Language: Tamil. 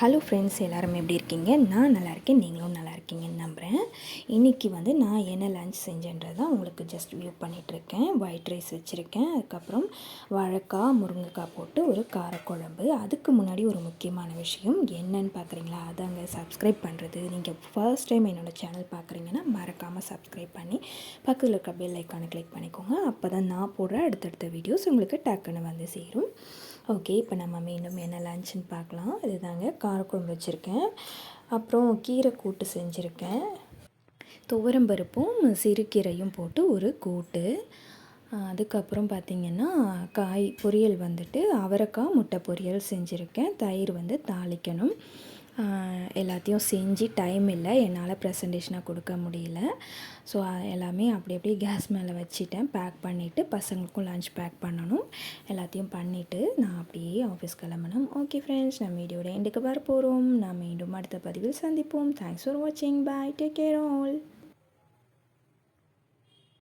ஹலோ ஃப்ரெண்ட்ஸ் எல்லாரும் எப்படி இருக்கீங்க? நான் நல்லா இருக்கேன் நீங்களும் நல்லா இருக்கீங்கன்னு நம்புகிறேன் இன்றைக்கி வந்து நான் என்ன லஞ்ச் செஞ்சேன்றது தான் உங்களுக்கு ஜஸ்ட் வியூ பண்ணிகிட்ருக்கேன் ஒயிட் ரைஸ் வச்சுருக்கேன். அதுக்கப்புறம் வாழைக்காய் முருங்கைக்காய் போட்டு ஒரு காரக்குழம்பு. அதுக்கு முன்னாடி ஒரு முக்கியமான விஷயம் என்னன்னு பார்க்குறீங்களா அதாங்க சப்ஸ்கிரைப் பண்ணுறது நீங்கள் ஃபர்ஸ்ட் டைம் என்னோடய சேனல் பார்க்குறீங்கன்னா மறக்காமல் சப்ஸ்கிரைப் பண்ணி பக்கத்தில் இருக்க பெல் ஐக்கானை கிளிக் பண்ணிக்கோங்க. அப்போ தான் நான் போடுற அடுத்தடுத்த வீடியோஸ் உங்களுக்கு டக்குன்னு வந்து சேரும். ஓகே இப்போ நம்ம மீண்டும் என்ன லஞ்சுன்னு பார்க்கலாம். இதுதாங்க காரக்குழம்பு வச்சுருக்கேன். அப்புறம் கீரை கூட்டு செஞ்சுருக்கேன். துவரம்பருப்பும் சிறுகீரையும் போட்டு ஒரு கூட்டு. அதுக்கப்புறம் பார்த்திங்கன்னா காய் பொரியல் வந்துட்டு அவரைக்காய் முட்டை பொரியல் செஞ்சுருக்கேன். தயிர் வந்து தாளிக்கணும். எல்லாத்தையும் செஞ்சு டைம் இல்லை. என்னால் ப்ரெசன்டேஷனாக கொடுக்க முடியல. ஸோ எல்லாமே அப்படி அப்படியே கேஸ் மேலே வச்சுட்டேன். பேக் பண்ணிவிட்டு பசங்களுக்கும் லஞ்ச் பேக் பண்ணணும். எல்லாத்தையும் பண்ணிவிட்டு நான் அப்படியே ஆஃபீஸ் கிளம்பணும் ஓகே ஃப்ரெண்ட்ஸ் நம்ம வீடியோட எண்டுக்கு வர போகிறோம் நான் மீண்டும் அடுத்த பதிவில் சந்திப்போம். தேங்க்ஸ் ஃபார் வாட்சிங் பாய் டேக் கேர் ஆல்